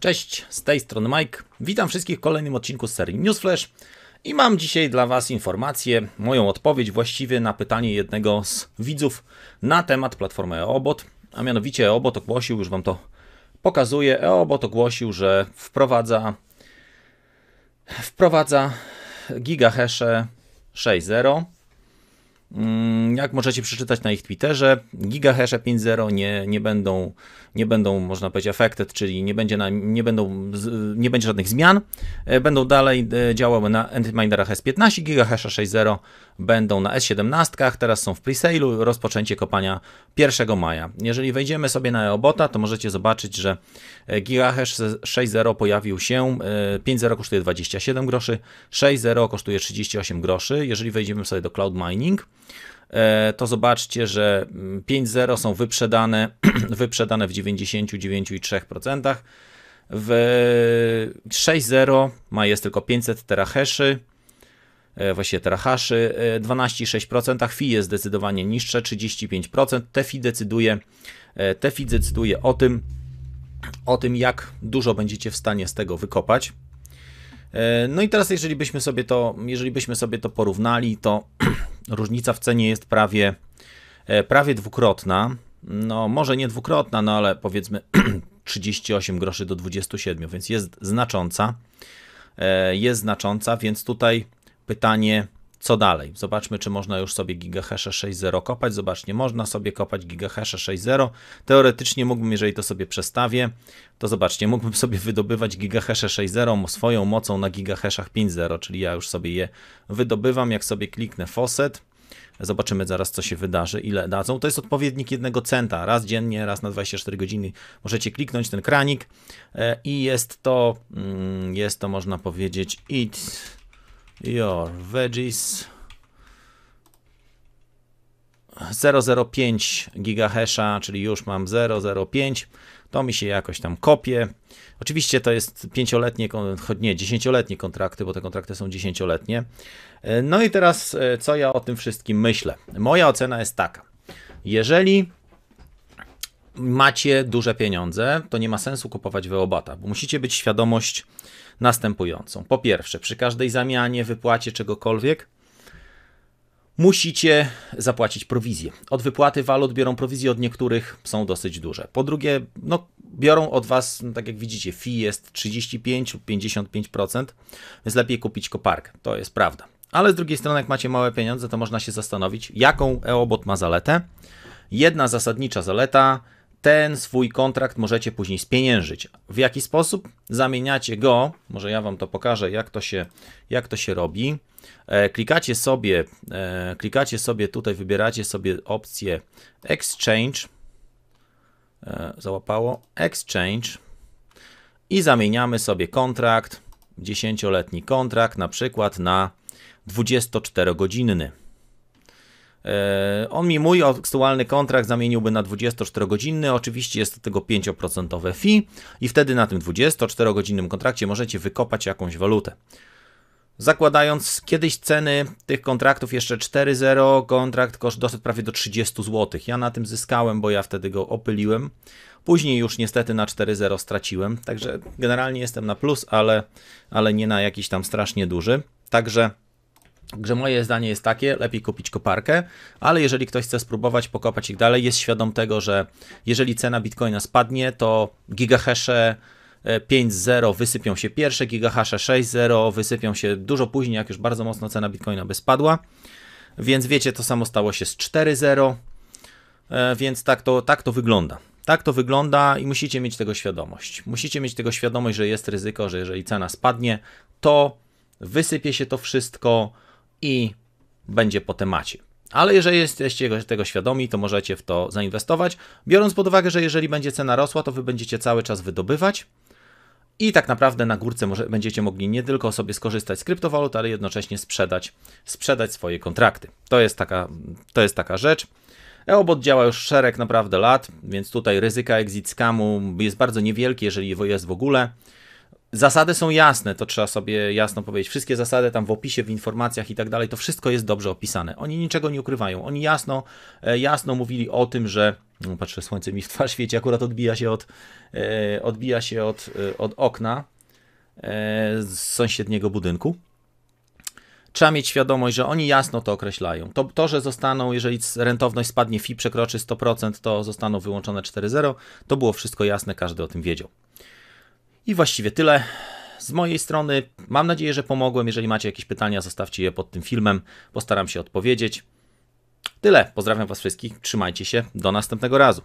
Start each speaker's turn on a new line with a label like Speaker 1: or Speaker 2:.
Speaker 1: Cześć, z tej strony Mike. Witam wszystkich w kolejnym odcinku z serii Newsflash i mam dzisiaj dla Was informację, moją odpowiedź właściwie na pytanie jednego z widzów na temat platformy EOBOT, a mianowicie EOBOT ogłosił, już Wam to pokazuję, EOBOT ogłosił, że wprowadza wprowadza gigahasze 6.0 Mm, jak możecie przeczytać na ich Twitterze, gigahasze 5.0 nie, nie, będą, nie będą, można powiedzieć, affected, czyli nie będzie, na, nie, będą, nie będzie żadnych zmian. E, będą dalej e, działały na Antminerach S15, gigahasze 6.0 będą na S17, teraz są w presale'u, rozpoczęcie kopania 1 maja. Jeżeli wejdziemy sobie na EOBOTA, to możecie zobaczyć, że e, gigahash 6.0 pojawił się, 5.0 kosztuje 27 groszy, 6.0 kosztuje 38 groszy. Jeżeli wejdziemy sobie do Cloud Mining, to zobaczcie, że 5.0 mm, są wyprzedane, wyprzedane w 99,3%. W 6.0 ma jest tylko 500 terahaszy, e, właściwie terahaszy, 12,6%, e, FI jest zdecydowanie niższe, 35%. TEFI decyduje, TEFI decyduje o tym, o tym, jak dużo będziecie w stanie z tego wykopać. No i teraz, jeżeli byśmy sobie to, jeżeli byśmy sobie to porównali, to różnica w cenie jest prawie, e, prawie dwukrotna. No, może nie dwukrotna, no ale powiedzmy 38 groszy do 27, więc jest znacząca. E, jest znacząca, więc tutaj pytanie, co dalej? Zobaczmy, czy można już sobie gigahasze 6.0 kopać. Zobaczcie, można sobie kopać gigahasze 6.0. Teoretycznie mógłbym, jeżeli to sobie przestawię, to zobaczcie, mógłbym sobie wydobywać gigahasze 6.0 swoją mocą na gigahashach 5.0, czyli ja już sobie je wydobywam. Jak sobie kliknę faucet, Zobaczymy zaraz, co się wydarzy, ile dadzą. To jest odpowiednik jednego centa, raz dziennie, raz na 24 godziny. Możecie kliknąć ten kranik e, i jest to, mm, jest to można powiedzieć, eat your veggies 0,05 gigahasha, czyli już mam 0,05, to mi się jakoś tam kopie. Oczywiście to jest pięcioletnie, nie, dziesięcioletnie kontrakty, bo te kontrakty są dziesięcioletnie. E, no i teraz, e, co ja o tym wszystkim myślę? Moja ocena jest taka. Jeżeli macie duże pieniądze, to nie ma sensu kupować Weobata, bo musicie być świadomość następującą. Po pierwsze, przy każdej zamianie, wypłacie czegokolwiek, musicie zapłacić prowizję. Od wypłaty walut biorą prowizje, od niektórych są dosyć duże. Po drugie, no, biorą od Was, no, tak jak widzicie, fee jest 35 lub 55%, więc lepiej kupić koparkę. To jest prawda. Ale z drugiej strony, jak macie małe pieniądze, to można się zastanowić, jaką EOBOT ma zaletę. Jedna zasadnicza zaleta, ten swój kontrakt możecie później spieniężyć. W jaki sposób? Zamieniacie go, może ja Wam to pokażę, jak to się, jak to się robi. E, klikacie sobie, e, klikacie sobie tutaj, wybieracie sobie opcję Exchange, e, załapało, Exchange i zamieniamy sobie kontrakt, 10-letni kontrakt, na przykład na 24-godzinny. E, on mi mój aktualny kontrakt zamieniłby na 24-godzinny, oczywiście jest do tego 5% fee i wtedy na tym 24-godzinnym kontrakcie możecie wykopać jakąś walutę. Zakładając kiedyś ceny tych kontraktów jeszcze 4.0, kontrakt koszt doszedł prawie do 30 zł. Ja na tym zyskałem, bo ja wtedy go opyliłem. Później już niestety na 4.0 straciłem, także generalnie jestem na plus, ale, ale nie na jakiś tam strasznie duży. Także Także moje zdanie jest takie, lepiej kupić koparkę, ale jeżeli ktoś chce spróbować pokopać ich dalej, jest świadom tego, że jeżeli cena Bitcoina spadnie, to gigahasze 5.0 wysypią się pierwsze, gigahasze 6.0 wysypią się dużo później, jak już bardzo mocno cena Bitcoina by spadła. Więc wiecie, to samo stało się z 4.0, e, więc tak to, tak to wygląda. Tak to wygląda i musicie mieć tego świadomość. Musicie mieć tego świadomość, że jest ryzyko, że jeżeli cena spadnie, to wysypie się to wszystko, i będzie po temacie. Ale jeżeli jesteście tego świadomi, to możecie w to zainwestować, biorąc pod uwagę, że jeżeli będzie cena rosła, to wy będziecie cały czas wydobywać i tak naprawdę na górce może, będziecie mogli nie tylko sobie skorzystać z kryptowalut, ale jednocześnie sprzedać, sprzedać swoje kontrakty. To jest taka, to jest taka rzecz. EOBOT działa już szereg naprawdę lat, więc tutaj ryzyka exit scamu jest bardzo niewielkie, jeżeli jest w ogóle. Zasady są jasne, to trzeba sobie jasno powiedzieć. Wszystkie zasady tam w opisie, w informacjach i tak dalej, to wszystko jest dobrze opisane. Oni niczego nie ukrywają. Oni jasno, e, jasno mówili o tym, że. No, patrzę, słońce mi w twarz świeci, akurat odbija się od, e, odbija się od, e, od okna z sąsiedniego budynku. Trzeba mieć świadomość, że oni jasno to określają. To, to że zostaną, jeżeli rentowność spadnie, FI przekroczy 100%, to zostaną wyłączone 4.0. To było wszystko jasne, każdy o tym wiedział. I właściwie tyle z mojej strony. Mam nadzieję, że pomogłem. Jeżeli macie jakieś pytania, zostawcie je pod tym filmem. Postaram się odpowiedzieć. Tyle. Pozdrawiam Was wszystkich. Trzymajcie się. Do następnego razu.